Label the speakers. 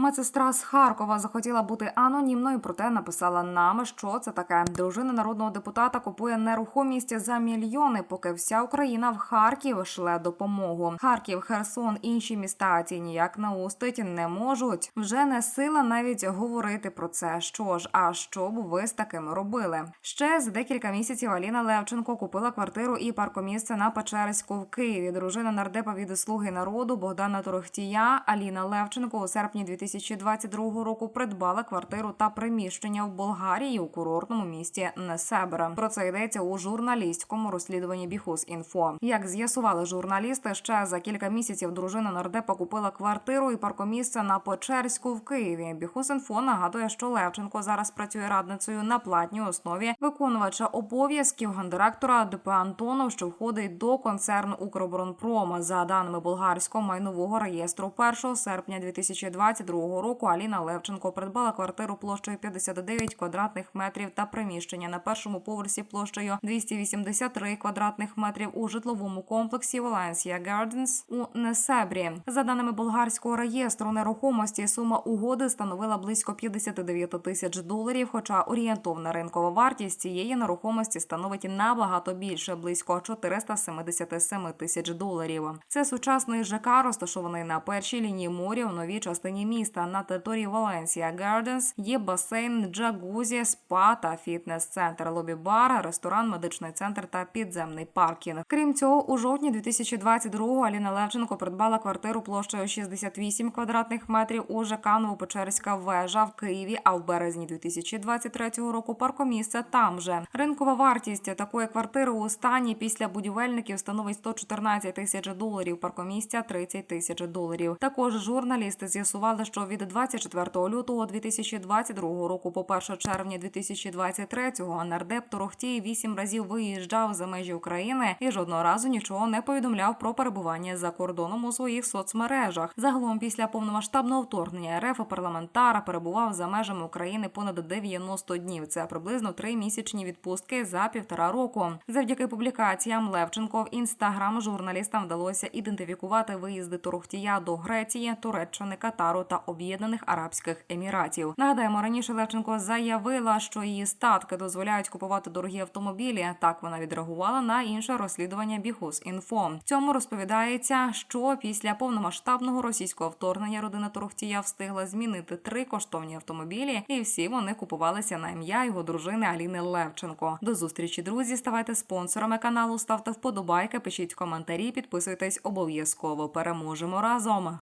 Speaker 1: Медсестра з Харкова захотіла бути анонімною, проте написала нам, що це таке. Дружина народного депутата купує нерухомість за мільйони, поки вся Україна в Харків шле допомогу. Харків, Херсон, інші міста ці ніяк наустить не можуть. Вже не сила навіть говорити про це. Що ж, а що б ви з таким робили? Ще за декілька місяців Аліна Левченко купила квартиру і паркомісце на Печерську в Києві. Дружина нардепа від слуги народу Богдана Торохтія Аліна Левченко у серпні 2022 року придбала квартиру та приміщення в Болгарії у курортному місті Несебра. Про це йдеться у журналістському розслідуванні Біхус Інфо. Як з'ясували журналісти, ще за кілька місяців дружина нардепа купила квартиру і паркомісце на Печерську в Києві. Біхус Інфо нагадує, що Левченко зараз працює радницею на платній основі виконувача обов'язків гендиректора ДП Антонов, що входить до концерну Укроборонпрома. За даними болгарського майнового реєстру, 1 серпня 2022 року Аліна Левченко придбала квартиру площею 59 квадратних метрів та приміщення на першому поверсі площею 283 квадратних метрів у житловому комплексі Валенсія Гарденс у Несебрі. За даними болгарського реєстру нерухомості, сума угоди становила близько 59 тисяч доларів. Хоча орієнтовна ринкова вартість цієї нерухомості становить набагато більше близько 477 тисяч доларів. Це сучасний ЖК, розташований на першій лінії моря у новій частині міста. На території Валенсія Гарденс є басейн, джагузі, спа та фітнес-центр, лобі-бар, ресторан, медичний центр та підземний паркінг. Крім цього, у жовтні 2022-го Аліна Левченко придбала квартиру площею 68 квадратних метрів у ЖК Новопечерська вежа в Києві. А в березні 2023 року паркомісце там же ринкова вартість такої квартири у стані після будівельників становить 114 тисяч доларів. Паркомісця 30 тисяч доларів. Також журналісти з'ясували, що від 24 лютого 2022 року по 1 червня 2023 нардеп Торохтій вісім разів виїжджав за межі України і жодного разу нічого не повідомляв про перебування за кордоном у своїх соцмережах. Загалом, після повномасштабного вторгнення РФ парламентара перебував за межами України понад 90 днів. Це приблизно три місячні відпустки за півтора року. Завдяки публікаціям Левченко в інстаграм журналістам вдалося ідентифікувати виїзди Торохтія до Греції, Туреччини, Катару та Об'єднаних Арабських Еміратів. Нагадаємо, раніше Левченко заявила, що її статки дозволяють купувати дорогі автомобілі. Так вона відреагувала на інше розслідування Біхус Інфо. Цьому розповідається, що після повномасштабного російського вторгнення родина Торохтія встигла змінити три коштовні автомобілі, і всі вони купувалися на ім'я його дружини Аліни Левченко. До зустрічі, друзі. Ставайте спонсорами каналу, ставте вподобайки, пишіть коментарі, підписуйтесь обов'язково. Переможемо разом.